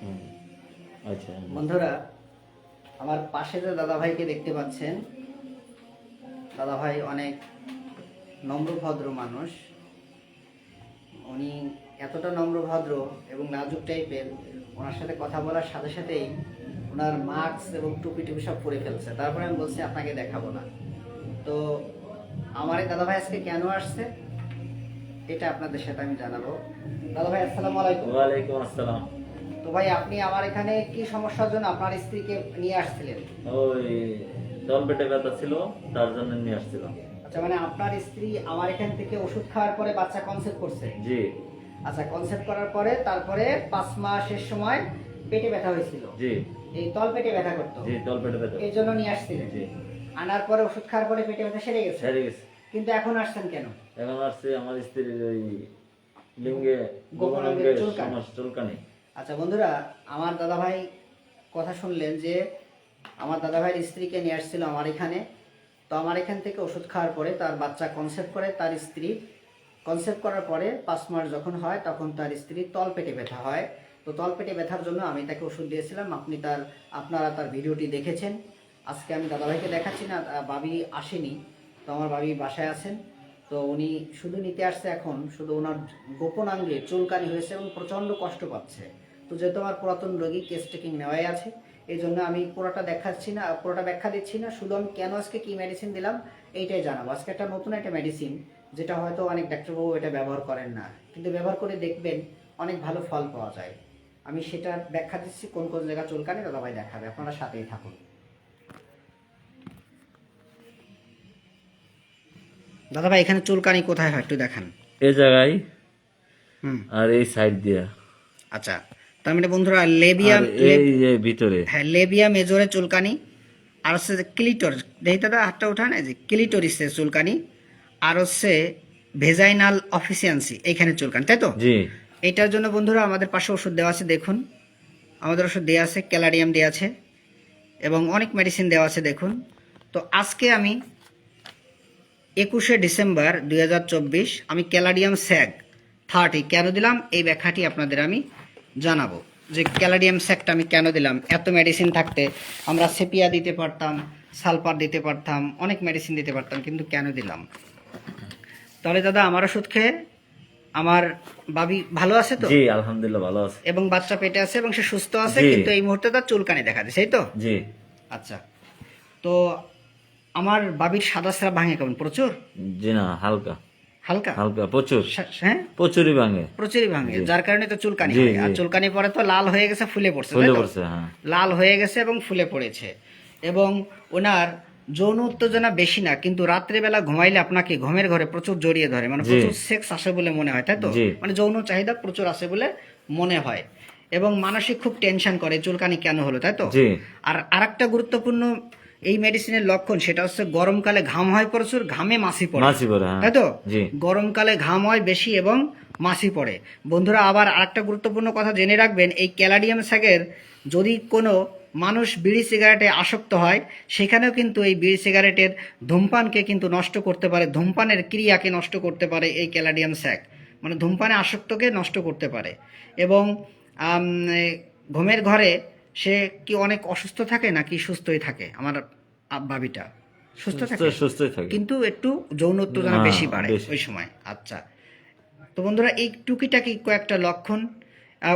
হুম। আচ্ছা বন্ধুরা আমার পাশে যে দাদাভাইকে দেখতে পাচ্ছেন দাদাভাই অনেক নম্রভদ্র মানুষ। উনি এতটা নম্রভদ্র এবং নাজুক টাইপের ওনার সাথে কথা বলার সাথে সাথেই ওনার মাস্ক এবং টুপি টুপি সব পরে ফেলছে। তারপরে আমি বলছি আপনাকে দেখাবো না। তো আমার এই দাদাভাই আজকে কেন আসছে এটা আপনাদের সাথে আমি জানাব। দাদাভাই আসসালামু আলাইকুম। ওয়ালাইকুম আসসালাম। তো ভাই আপনি আমার এখানে কি সমস্যার জন্য আপনার স্ত্রীকে নিয়ে আসছিলেন? ওই জল পেটে ব্যথা ছিল তার জন্য নিয়ে আসছিলাম। আচ্ছা মানে আপনার স্ত্রী আমার এখান থেকে ওষুধ খাওয়ার পরে বাচ্চা কনসেপ্ট করছে? জি। আচ্ছা কনসেপ্ট করার পরে তারপরে পাঁচ মাসের সময় পেটে ব্যথা হয়েছিল? জি। এই তল পেটে ব্যথা করতো? জি জল পেটে ব্যথা। এই জন্য নিয়ে আসছিলেন? জি। আনার পরে ওষুধ খাওয়ার পরে পেটে ব্যথা সেরে গেছে? সেরে গেছে। কিন্তু এখন আসছেন কেন? এখন আসছে আমার স্ত্রীর ওই লিঙ্গে গোপনাঙ্গের চুলকানি। আচ্ছা বন্ধুরা, আমার দাদাভাই কথা শুনলেন যে আমার দাদাভাইয়ের স্ত্রীকে নিয়ে আসছিল আমার এখানে। তো আমার এখান থেকে ওষুধ খাওয়ার পরে তার বাচ্চা কনসেপ্ট করে, তার স্ত্রী কনসেপ্ট করার পরে পাঁচ মাস যখন হয় তখন তার স্ত্রী তল পেটে ব্যথা হয়। তো তল পেটে ব্যথার জন্য আমি তাকে ওষুধ দিয়েছিলাম, আপনি তার, আপনারা তার ভিডিওটি দেখেছেন। আজকে আমি দাদাভাইকে দেখাচ্ছি না বাবি আসেনি। তো আমার বাবি বাসায় আছেন। তো উনি শুধু নিতে আসছে এখন, শুধু ওনার গোপন আঙ্গে চুলকানি হয়েছে এবং প্রচণ্ড কষ্ট পাচ্ছে। তো যেহেতু আমার পুরাতন রোগী কেস টেকিং নেওয়াই আছে এই জন্য আমি পুরোটা দেখাচ্ছি না পুরোটা ব্যাখ্যা দিচ্ছি না শুধু আমি কেন আজকে কি মেডিসিন দিলাম এইটাই জানাব। আজকে একটা নতুন একটা মেডিসিন যেটা হয়তো অনেক ডাক্তারবাবু এটা ব্যবহার করেন না কিন্তু ব্যবহার করে দেখবেন অনেক ভালো ফল পাওয়া যায়। আমি সেটা ব্যাখ্যা দিচ্ছি কোন কোন জায়গা চুলকানি দাদাভাই দেখাবে আপনারা সাথেই থাকুন। দাদাভাই এখানে চুলকানি কোথায় হয় একটু দেখান। এই জায়গায় হুম। আর এই সাইড দিয়া। আচ্ছা। তার মানে বন্ধুরা লেবিয়াম এই যে ভিতরে। হ্যাঁ লেবিয়া মেজরে চুলকানি আর হচ্ছে যে ক্লিটর দেখি দাদা হাতটা উঠান এই যে ক্লিটোরিসে চুলকানি আর হচ্ছে ভেজাইনাল অফিসিয়ান্সি এইখানে চুলকানি তাই তো? জি। এইটার জন্য বন্ধুরা আমাদের পাশে ওষুধ দেওয়া আছে দেখুন। আমাদের ওষুধ দেওয়া আছে ক্যালারিয়াম দেওয়া আছে এবং অনেক মেডিসিন দেওয়া আছে দেখুন। তো আজকে আমি একুশে ডিসেম্বর দুই হাজার চব্বিশ আমি ক্যালাডিয়াম স্যাগ থার্টি কেন দিলাম? এই ব্যাখ্যাটি আপনাদের আমি জানাব যে ক্যালাডিয়াম স্যাগটা আমি কেন দিলাম? এত মেডিসিন থাকতে আমরা সেপিয়া দিতে পারতাম সালফার দিতে পারতাম অনেক মেডিসিন দিতে পারতাম কিন্তু কেন দিলাম? তাহলে দাদা আমার ওষুধ খেয়ে আমার বাবি ভালো আছে তো? জি আলহামদুলিল্লাহ ভালো আছে। এবং বাচ্চা পেটে আছে এবং সে সুস্থ আছে কিন্তু এই মুহূর্তে তার চুলকানি দেখা দিচ্ছে এই তো? জি। আচ্ছা। তো আমার বাবির সাদা স্রাব ভাঙে কেমন? প্রচুর? জি না হালকা। হালকা? হালকা প্রচুর। হ্যাঁ? প্রচুরই ভাঙে। প্রচুরই ভাঙে। যার কারণে তো চুলকানি হয়। আর চুলকানি পরে তো লাল হয়ে গেছে ফুলে পড়ছে ফুলে পড়ছে হ্যাঁ। লাল হয়ে গেছে এবং ফুলে পড়েছে। এবং ওনার যৌন উত্তেজনা বেশি না কিন্তু রাত্রেবেলা ঘুমাইলে আপনাকে ঘুমের ঘরে প্রচুর জড়িয়ে ধরে। মানে প্রচুর সেক্স আসে বলে মনে হয় তাই তো? মানে যৌন চাহিদা প্রচুর আসে বলে মনে হয়। এবং মানসিক খুব টেনশন করে চুলকানি কেন হলো তাই তো? আর আরেকটা গুরুত্বপূর্ণ এই মেডিসিনের লক্ষণ সেটা হচ্ছে গরমকালে ঘাম হয় প্রচুর ঘামে মাছি পড়ে। মাছি পড়ে হ্যাঁ। তাই তো গরমকালে ঘাম হয় বেশি এবং মাছি পড়ে। বন্ধুরা আবার আরেকটা গুরুত্বপূর্ণ কথা জেনে রাখবেন এই ক্যালাডিয়াম স্যাগের যদি কোনো মানুষ বিড়ি সিগারেটে আসক্ত হয় সেখানেও কিন্তু এই বিড়ি সিগারেটের ধূমপানকে কিন্তু নষ্ট করতে পারে ধূমপানের ক্রিয়াকে নষ্ট করতে পারে এই ক্যালাডিয়াম স্যাগ মানে ধূমপানে আসক্তকে নষ্ট করতে পারে। এবং ঘুমের ঘরে সে কি অনেক অসুস্থ থাকে নাকি সুস্থই থাকে? আমার বাবিটা সুস্থ থাকে? সুস্থই থাকে। কিন্তু একটু যৌন উত্তেজনা হ্যাঁ, বেশি বাড়ে ওই সময়। আচ্ছা। তো বন্ধুরা এই টুকিটাকি কয়েকটা লক্ষণ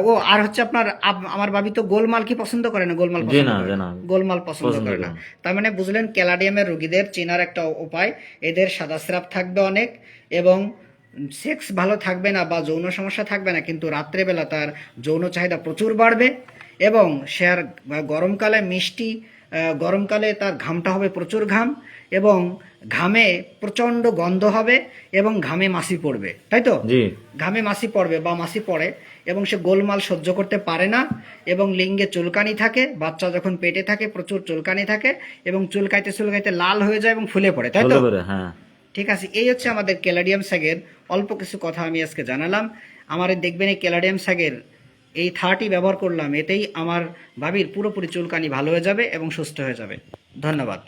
ও আর হচ্ছে আপনার আমার ভাবি তো গোলমাল কি পছন্দ করে না? গোলমাল পছন্দ করে না। গোলমাল পছন্দ করে না। তার মানে বুঝলেন ক্যালাডিয়ামের রোগীদের চেনার একটা উপায়। এদের সাদা স্রাব থাকবে অনেক এবং সেক্স ভালো থাকবে না বা যৌন সমস্যা থাকবে না কিন্তু রাত্রেবেলা তার যৌন চাহিদা প্রচুর বাড়বে। এবং সে আর গরমকালে মিষ্টি গরমকালে তার ঘামটা হবে প্রচুর ঘাম এবং ঘামে প্রচণ্ড গন্ধ হবে এবং ঘামে মাসি পড়বে তাই তো? ঘামে মাসি পড়বে বা মাসি পড়ে এবং সে গোলমাল সহ্য করতে পারে না এবং লিঙ্গে চুলকানি থাকে বাচ্চা যখন পেটে থাকে প্রচুর চুলকানি থাকে এবং চুলকাইতে চুলকাইতে লাল হয়ে যায় এবং ফুলে পড়ে তাই তো? হ্যাঁ। ঠিক আছে এই হচ্ছে আমাদের ক্যালাডিয়াম স্যাগের অল্প কিছু কথা আমি আজকে জানালাম। আমার দেখবেন এই ক্যালাডিয়াম স্যাগের এই থার্টি ব্যবহার করলাম, এতেই আমার ভাবির পুরোপুরি চুলকানি ভালো হয়ে যাবে এবং সুস্থ হয়ে যাবে। ধন্যবাদ।